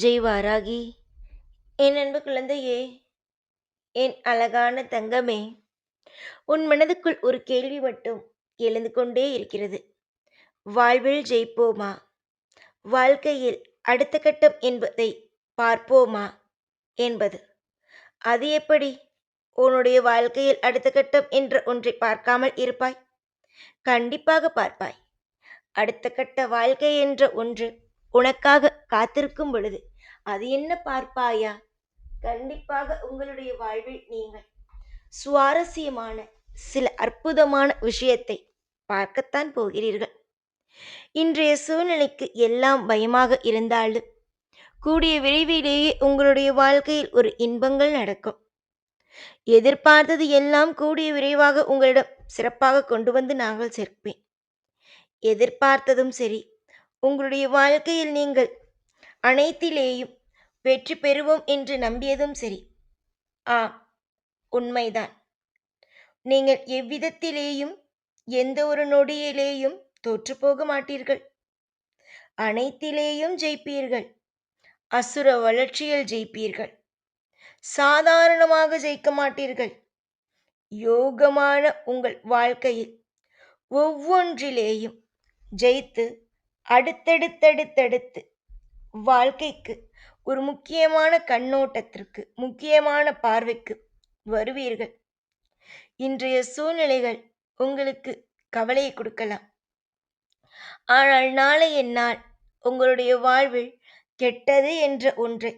ஜெய் வாராகி என் அன்பு குழந்தையே என் அழகான தங்கமே உன் மனதுக்குள் ஒரு கேள்வி மட்டும் எழுந்து கொண்டே இருக்கிறது. வாழ்வில் ஜெயிப்போமா? வாழ்க்கையில் அடுத்த கட்டம் என்பதை பார்ப்போமா? என்பது. அது எப்படி? உன்னுடைய வாழ்க்கையில் அடுத்த கட்டம் என்ற ஒன்றை பார்க்காமல் இருப்பாய்? கண்டிப்பாக பார்ப்பாய். அடுத்த கட்ட வாழ்க்கை என்ற ஒன்று உனக்காக காத்திருக்கும் பொழுது அது என்ன பார்ப்பாயா? கண்டிப்பாக உங்களுடைய வாழ்வில் நீங்கள் சுவாரஸ்யமான சில அற்புதமான விஷயத்தை பார்க்கத்தான் போகிறீர்கள். இன்றைய சூழ்நிலைக்கு எல்லாம் பயமாக இருந்தாலும் கூடிய விரைவிலேயே உங்களுடைய வாழ்க்கையில் ஒரு இன்பங்கள் நடக்கும். எதிர்பார்த்தது எல்லாம் கூடிய விரைவாக உங்களிடம் சிறப்பாக கொண்டு வந்து நாங்கள் சேர்ப்பேன். எதிர்பார்த்ததும் சரி உங்களுடைய வாழ்க்கையில் நீங்கள் அனைத்திலேயும் வெற்றி பெறுவோம் என்று நம்பியதும் சரி. ஆ உண்மைதான். நீங்கள் எவ்விதத்திலேயும் எந்த ஒரு நொடியிலேயும் தோற்றுப்போக மாட்டீர்கள். அனைத்திலேயும் ஜெயிப்பீர்கள். அசுர வளர்ச்சியில் ஜெயிப்பீர்கள். சாதாரணமாக ஜெயிக்க மாட்டீர்கள். யோகமான உங்கள் வாழ்க்கையில் ஒவ்வொன்றிலேயும் ஜெயித்து அடுத்தடுத்தடுத்தடுத்து. வாழ்க்கைக்கு ஒரு முக்கியமான கண்ணோட்டத்திற்கு முக்கியமான பார்வைக்கு வருவீர்கள். இன்றைய சூழ்நிலைகள் உங்களுக்கு கவலையை கொடுக்கலாம். ஆனால் நாளைய நாள் உங்களுடைய வாழ்வில் கெட்டது என்ற ஒன்றை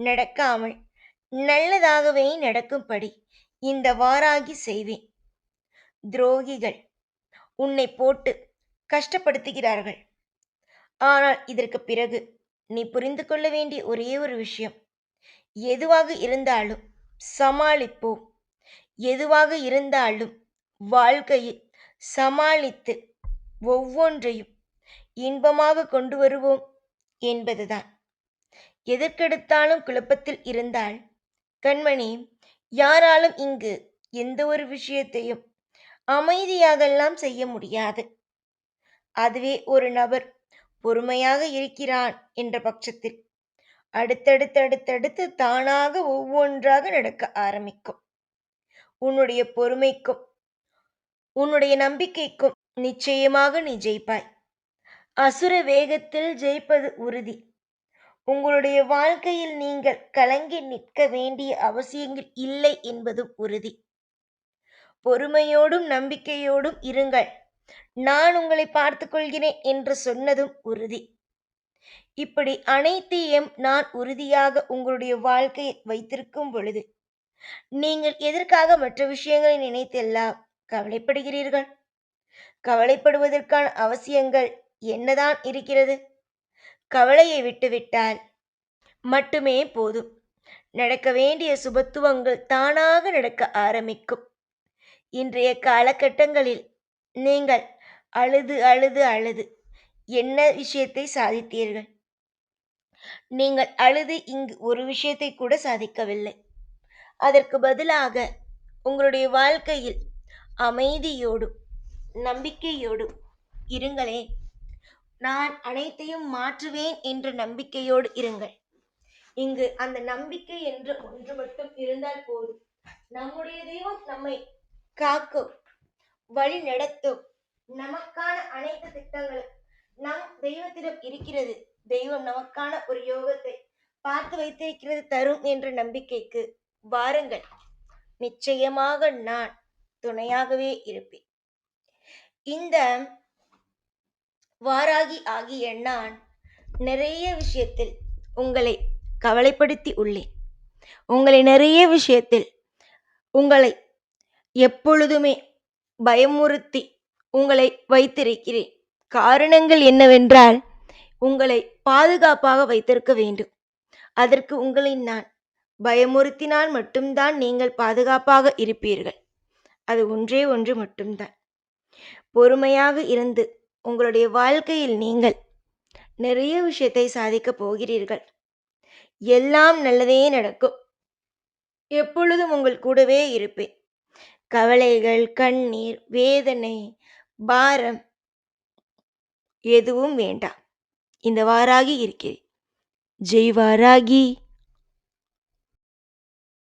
நடக்காமல் நல்லதாகவே நடக்கும்படி இந்த வாராகி செய்வேன். துரோகிகள் உன்னை போட்டு கஷ்டப்படுத்துகிறார்கள். ஆனால் இதற்கு பிறகு நீ புரிந்து கொள்ள வேண்டிய ஒரே ஒரு விஷயம். எதுவாக இருந்தாலும் சமாளிப்போம். எதுவாக இருந்தாலும் வாழ்க்கையில் சமாளித்து ஒவ்வொன்றையும் இன்பமாக கொண்டு வருவோம் என்பதுதான். எதற்கெடுத்தாலும் குழப்பத்தில் இருந்தால் கண்மணி யாராலும் இங்கு எந்த ஒரு விஷயத்தையும் அமைதியாகலாம் செய்ய முடியாது. அதுவே ஒரு நபர் பொறுமையாக இருக்கிறான் என்ற பட்சத்தில் அடுத்தடுத்தடுத்தடுத்து தானாக ஒவ்வொன்றாக நடக்க ஆரம்பிக்கும். உன்னுடைய பொறுமைக்கும் உன்னுடைய நம்பிக்கைக்கும் நிச்சயமாக நீ ஜெயிப்பாய். அசுர வேகத்தில் ஜெயிப்பது உறுதி. உங்களுடைய வாழ்க்கையில் நீங்கள் கலங்கி நிற்க வேண்டிய அவசியங்கள் இல்லை என்பதும் உறுதி. பொறுமையோடும் நம்பிக்கையோடும் இருங்கள். நான் உங்களை பார்த்து கொள்கிறேன் என்று சொன்னதும் உறுதி. இப்படி அனைத்தையும் நான் உறுதியாக உங்களுடைய வாழ்க்கையை வைத்திருக்கும் பொழுது நீங்கள் எதற்காக மற்ற விஷயங்களை நினைத்தெல்லாம் கவலைப்படுகிறீர்கள்? கவலைப்படுவதற்கான அவசியங்கள் என்னதான் இருக்கிறது? கவலையை விட்டுவிட்டால் மட்டுமே போதும். நடக்க வேண்டிய சுபத்துவங்கள் தானாக நடக்க ஆரம்பிக்கும். இன்றைய காலகட்டங்களில் நீங்கள் அழுது அழுது அழுது. என்ன விஷயத்தை சாதித்தீர்கள்? நீங்கள் அழுது இங்கு ஒரு விஷயத்தை கூட சாதிக்கவில்லை. அதற்கு பதிலாக உங்களுடைய வாழ்க்கையில் அமைதியோடும் நம்பிக்கையோடும் இருங்களே. நான் அனைத்தையும் மாற்றுவேன் என்ற நம்பிக்கையோடு இருங்கள். இங்கு அந்த நம்பிக்கை என்ற ஒன்று மட்டும் இருந்தால் போதும். நம்முடைய தெய்வம் நம்மை காக்கும். வழி நடத்தும். நமக்கான அனைத்து திட்டங்களும் நம் தெய்வத்திடம் இருக்கிறது. தெய்வம் நமக்கான ஒரு யோகத்தை பார்த்து வைத்திருக்கிறது தரும் என்ற நம்பிக்கைக்கு வாருங்கள். நிச்சயமாக நான் துணையாகவே இருப்பேன். இந்த வாராகி ஆகிய நான் நிறைய விஷயத்தில் உங்களை கவலைப்படுத்தி உள்ளேன். உங்களை நிறைய விஷயத்தில் உங்களை எப்பொழுதுமே பயமுறுத்தி உங்களை வைத்திருக்கிறேன். காரணங்கள் என்னவென்றால் உங்களை பாதுகாப்பாக வைத்திருக்க வேண்டும். அதற்கு உங்களை நான் பயமுறுத்தினால் மட்டும்தான் நீங்கள் பாதுகாப்பாக இருப்பீர்கள். அது ஒன்றே ஒன்று மட்டும்தான். பொறுமையாக இருந்து உங்களுடைய வாழ்க்கையில் நீங்கள் நிறைய விஷயத்தை சாதிக்கப் போகிறீர்கள். எல்லாம் நல்லதே நடக்கும். எப்பொழுதும் உங்கள் கூடவே இருப்பேன். கவலைகள் கண்ணீர் வேதனை பாரம் எதுவும் வேண்டாம். இந்த வாராகி இருக்கிறேன். ஜெய் வாராகி